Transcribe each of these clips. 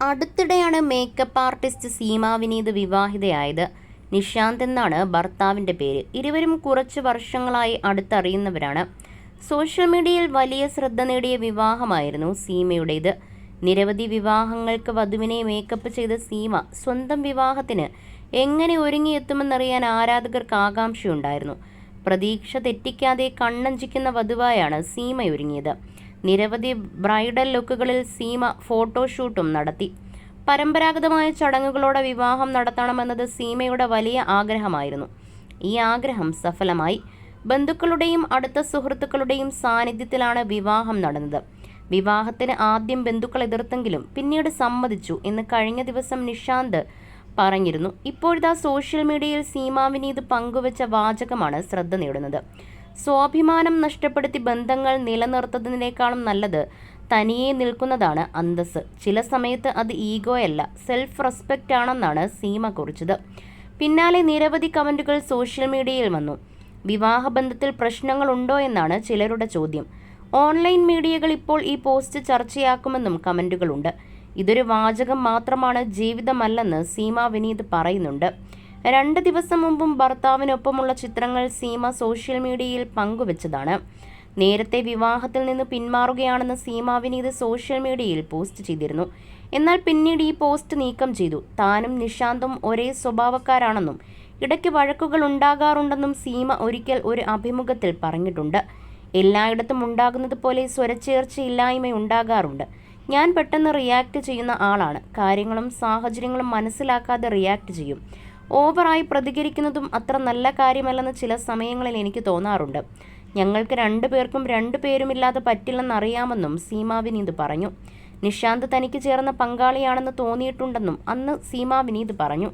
അടുത്തിടെയാണ് makeup artist Seema Vineeth വിവാഹിതയായത്. നിഷാന്ത് എന്നാണ് ഭർത്താവിന്റെ പേര്. ഇരുവരും കുറച്ച് വർഷങ്ങളായി അടുത്തറിയുന്നവരാണ്. സോഷ്യൽ മീഡിയയിൽ വലിയ ശ്രദ്ധ നേടിയ വിവാഹമായിരുന്നു സീമയുടേത്. നിരവധി വിവാഹങ്ങൾക്ക് വധുവിനെ മേക്കപ്പ് ചെയ്ത സീമ സ്വന്തം വിവാഹത്തിന് എങ്ങനെ ഒരുങ്ങിയെത്തുമെന്നറിയാൻ ആരാധകർക്ക് ആകാംക്ഷയുണ്ടായിരുന്നു. പ്രതീക്ഷ തെറ്റിക്കാതെ കണ്ണഞ്ചിക്കുന്ന വധുവായാണ് സീമ ഒരുങ്ങിയത് നിരവധി ബ്രൈഡൽ ലുക്കുകളിൽ സീമ ഫോട്ടോഷൂട്ടും നടത്തി. പരമ്പരാഗതമായ ചടങ്ങുകളോടെ വിവാഹം നടത്തണമെന്നത് സീമയുടെ വലിയ ആഗ്രഹമായിരുന്നു. ഈ ആഗ്രഹം സഫലമായി. ബന്ധുക്കളുടെയും അടുത്ത സുഹൃത്തുക്കളുടെയും സാന്നിധ്യത്തിലാണ് വിവാഹം നടന്നത്. വിവാഹത്തിന് ആദ്യം ബന്ധുക്കൾ എതിർത്തെങ്കിലും പിന്നീട് സമ്മതിച്ചു എന്ന് കഴിഞ്ഞ ദിവസം നിഷാന്ത് പറഞ്ഞിരുന്നു. ഇപ്പോഴത്തെ സോഷ്യൽ മീഡിയയിൽ സീമാ വിനീത് പങ്കുവച്ച വാചകമാണ് ശ്രദ്ധ നേടുന്നത്. സ്വാഭിമാനം നഷ്ടപ്പെടുത്തി ബന്ധങ്ങൾ നിലനിർത്തുന്നതിനേക്കാളും നല്ലത് തനിയെ നിൽക്കുന്നതാണ് അന്തസ് ചില സമയത്ത് അത് ഈഗോയല്ല സെൽഫ് റെസ്പെക്റ്റ് ആണെന്നാണ് സീമ കുറിച്ചത്. പിന്നാലെ നിരവധി കമന്റുകൾ സോഷ്യൽ മീഡിയയിൽ വന്നു. വിവാഹബന്ധത്തിൽ പ്രശ്നങ്ങളുണ്ടോ എന്നാണ് ചിലരുടെ ചോദ്യം. ഓൺലൈൻ മീഡിയകൾ ഇപ്പോൾ ഈ പോസ്റ്റ് ചർച്ചയാക്കുമെന്നും കമന്റുകളുണ്ട് ഇതൊരു വാചകം മാത്രമാണ് ജീവിതമല്ലെന്ന് സീമ വിനീത് പറയുന്നുണ്ട്. രണ്ട് ദിവസം മുമ്പും ഭർത്താവിനൊപ്പമുള്ള ചിത്രങ്ങൾ സീമ സോഷ്യൽ മീഡിയയിൽ പങ്കുവച്ചതാണ്. നേരത്തെ വിവാഹത്തിൽ നിന്ന് പിന്മാറുകയാണെന്ന് സീമ വിനീത് സോഷ്യൽ മീഡിയയിൽ പോസ്റ്റ് ചെയ്തിരുന്നു. എന്നാൽ പിന്നീട് ഈ പോസ്റ്റ് നീക്കം ചെയ്തു. താനും നിഷാന്തും ഒരേ സ്വഭാവക്കാരാണെന്നും ഇടയ്ക്ക് വഴക്കുകൾ ഉണ്ടാകാറുണ്ടെന്നും സീമ ഒരിക്കൽ ഒരു അഭിമുഖത്തിൽ പറഞ്ഞിട്ടുണ്ട്. എല്ലായിടത്തും ഉണ്ടാകുന്നത് പോലെ സ്വരച്ചേർച്ചയില്ലായ്മ ഉണ്ടാകാറുണ്ട്. ഞാൻ പെട്ടെന്ന് റിയാക്ട് ചെയ്യുന്ന ആളാണ്. കാര്യങ്ങളും സാഹചര്യങ്ങളും മനസ്സിലാക്കാതെ റിയാക്ട് ചെയ്യും. ഓവറായി പ്രതികരിക്കുന്നതും അത്ര നല്ല കാര്യമല്ലെന്ന് ചില സമയങ്ങളിൽ എനിക്ക് തോന്നാറുണ്ട്. ഞങ്ങൾക്ക് രണ്ടു പേർക്കും രണ്ടു പേരുമില്ലാതെ പറ്റില്ലെന്നറിയാമെന്നും സീമാ വിനീത് പറഞ്ഞു. നിഷാന്ത് തനിക്ക് ചേർന്ന പങ്കാളിയാണെന്ന് തോന്നിയിട്ടുണ്ടെന്നും അന്ന് സീമാ വിനീത് പറഞ്ഞു.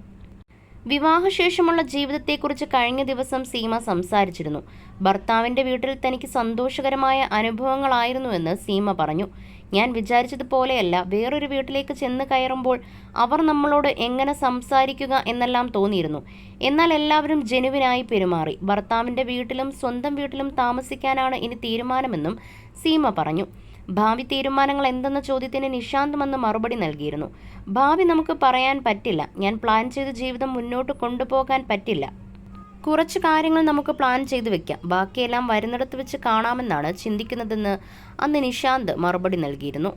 വിവാഹശേഷമുള്ള ജീവിതത്തെക്കുറിച്ച് കഴിഞ്ഞ ദിവസം സീമ സംസാരിച്ചിരുന്നു. ഭർത്താവിന്റെ വീട്ടിൽ തനിക്ക് സന്തോഷകരമായ അനുഭവങ്ങളായിരുന്നുവെന്ന് സീമ പറഞ്ഞു. ഞാൻ വിചാരിച്ചതുപോലെയല്ല വേറൊരു വീട്ടിലേക്ക് ചെന്ന് കയറുമ്പോൾ അവർ നമ്മളോട് എങ്ങനെ സംസാരിക്കുക എന്നെല്ലാം തോന്നിയിരുന്നു. എന്നാൽ എല്ലാവരും ജനുവിനായി പെരുമാറി. ഭർത്താവിന്റെ വീട്ടിലും സ്വന്തം വീട്ടിലും താമസിക്കാനാണ് ഇനി തീരുമാനമെന്നും സീമ പറഞ്ഞു. ഭാവി തീരുമാനങ്ങൾ എന്തെന്ന ചോദ്യത്തിന് നിശാന്തം വന്ന് മറുപടി നൽകിയിരുന്നു. ഭാവി നമുക്ക് പറയാൻ പറ്റില്ല. ഞാൻ പ്ലാൻ ചെയ്ത ജീവിതം മുന്നോട്ട് കൊണ്ടുപോകാൻ പറ്റില്ല. കുറച്ച് കാര്യങ്ങൾ നമുക്ക് പ്ലാൻ ചെയ്തു വെക്കാം. ബാക്കിയെല്ലാം വരുന്നിടത്ത് വെച്ച് കാണാമെന്നാണ് ചിന്തിക്കുന്നതെന്ന് അന്ന് നിശാന്ത് മറുപടി നൽകിയിരുന്നു.